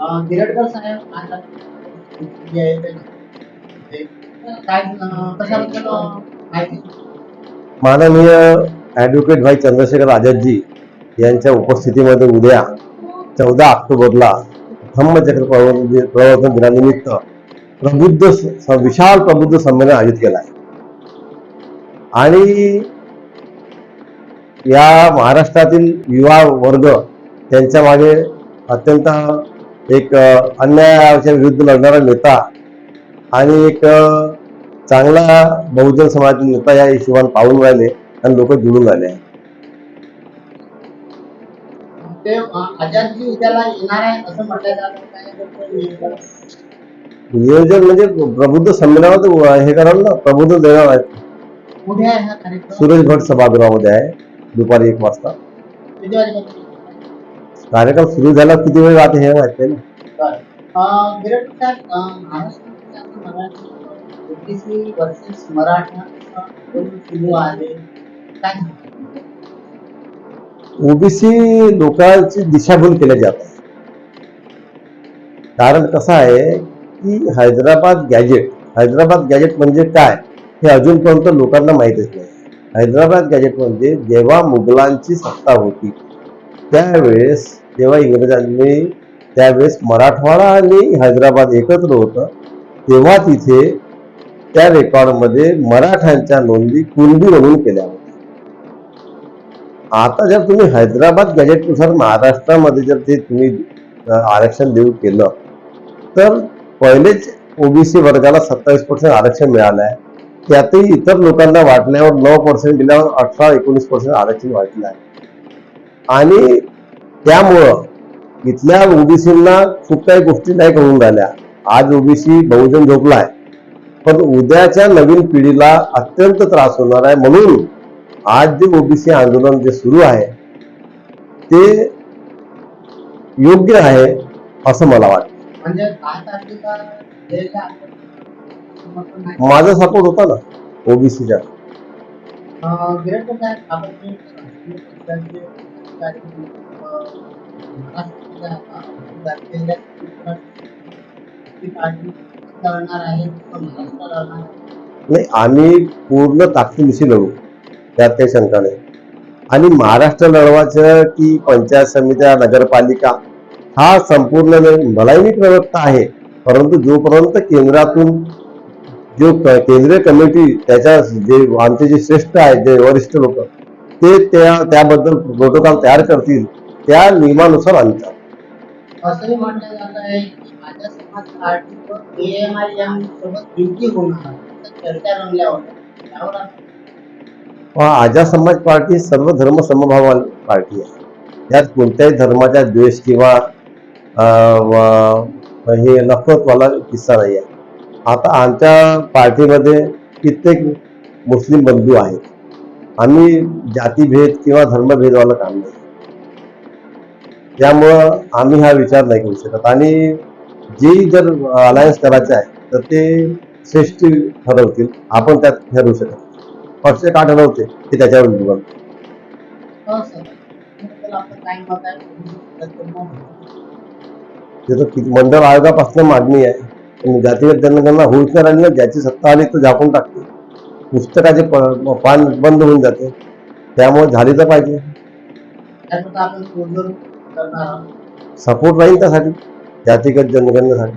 अं, साहेब आता जे आहे ते- ते. काय अं, कशाबद्दल अं, माहिती? माननीय ॲडव्होकेट भाई चंद्रशेखर आझादजी यांच्या उपस्थितीमध्ये उद्या चौदा ऑक्टोबरला धम्मचक्र प्रवर्तन प्रवर्तन दिनानिमित्त प्रबुद्ध स- विशाल प्रबुद्ध संमेलन आयोजित केलं आहे. आणि या महाराष्ट्रातील युवा वर्ग त्यांच्या मागे अत्यंत एक अन्यायाच्या विरुद्ध लढणारा नेता आणि एक चांगला बहुजन समाजातील नेता या हिशोबाने पाहून राहिले आणि लोक जुळून राहिले. नियोजन? म्हणजे प्रबुद्ध संमेलनात हे करावं ना प्रबुद्ध देणार आहेत. हा सुरेश भट सभागृहामध्ये आहे दुपारी एक वाजता. कार्यक्रम सुरू झाला किती वेळ हे माहित नाही ना. ओबीसी लोकांची दिशाभूल केल्या जात आहे कारण कसं आहे की हैदराबाद गॅजेट हैदराबाद गॅजेट म्हणजे काय हे अजूनपर्यंत लोकांना माहीतच नाही. हैदराबाद गॅजेट म्हणजे जेव्हा मुघलांची सत्ता होती त्यावेळेस जेव्हा इंग्रजांनी त्यावेळेस मराठवाडा आणि हैदराबाद एकत्र होतं. तेव्हा तिथे त्या रेकॉर्डमध्ये मराठ्यांच्या नोंदी कुणबी म्हणून केल्या होत्या. आता जर तुम्ही हैदराबाद गॅजेटनुसार महाराष्ट्रामध्ये जर ते तुम्ही आरक्षण देऊ केलं तर पहिलेच ओबीसी वर्गाला सत्तावीस पर्सेंट आरक्षण मिळालं आहे त्यातही इतर लोकांना वाटल्यावर नऊ पर्सेंट दिल्यावर अठरा एकोणीस पर्सेंट आरक्षण वाटलं आहे आणि त्यामुळं इथल्या ओबीसींना खूप काही गोष्टी नाही करून राहिल्या. आज ओबीसी बहुजन झोपलाय. पण उद्याच्या नवीन पिढीला अत्यंत त्रास होणार आहे. म्हणून आज जे ओबीसी आंदोलन जे सुरू आहे ते योग्य आहे असं मला वाटतं. म्हणजे. माझा सपोर्ट होता ना ओबीसीच्या नाही आम्ही पूर्ण ताकदीनिशी लढू त्यात काही शंका नाही. आणि महाराष्ट्र लढवायचं की पंचायत समित्या नगरपालिका हा संपूर्ण मलाही मी प्रवक्ता आहे. परंतु जोपर्यंत केंद्रातून जो केंद्रीय कमिटी त्याच्या जे आमचे जे श्रेष्ठ आहेत जे वरिष्ठ लोक ते त्या त्याबद्दल प्रोटोकॉल तयार करतील त्या नियमानुसार आम्ही चालू. असंही म्हटलं जात आहे की माझ्या समाज पार्टी व एएमआयएम सोबत युती होणार असं चर्चा रंगल्या होत्या त्यावर आपण व आझाद समाज पार्टी सर्व धर्म समभाव पार्टी आहे. यात कोणत्याही धर्माचा द्वेष किंवा अं, व- हे नफरतवाला किस्सा नाही आहे. आता आमच्या पार्टीमध्ये कित्येक मुस्लिम बंधू आहेत. आम्ही जातीभेद किंवा धर्मभेदवाला काम नाही. त्यामुळं आम्ही हा विचार नाही करू शकत. आणि जे जर अलायन्स करायचं आहे तर ते श्रेष्ठ ठरवतील. आपण त्यात ठरवू शकत. पक्ष का ठरवते ते त्याच्यावर निर्भर हो त्याचं किती मंडळ आयोगापासून मागणी आहे. जातीय जनगणना होऊच नाही राहिली ज्याची सत्ता आली तो झाकून टाकते पुस्तकाचे पान बंद होऊन जाते. त्यामुळे झाली तर पाहिजे. सपोर्ट राहील त्यासाठी. जातीगत जनगणनेसाठी.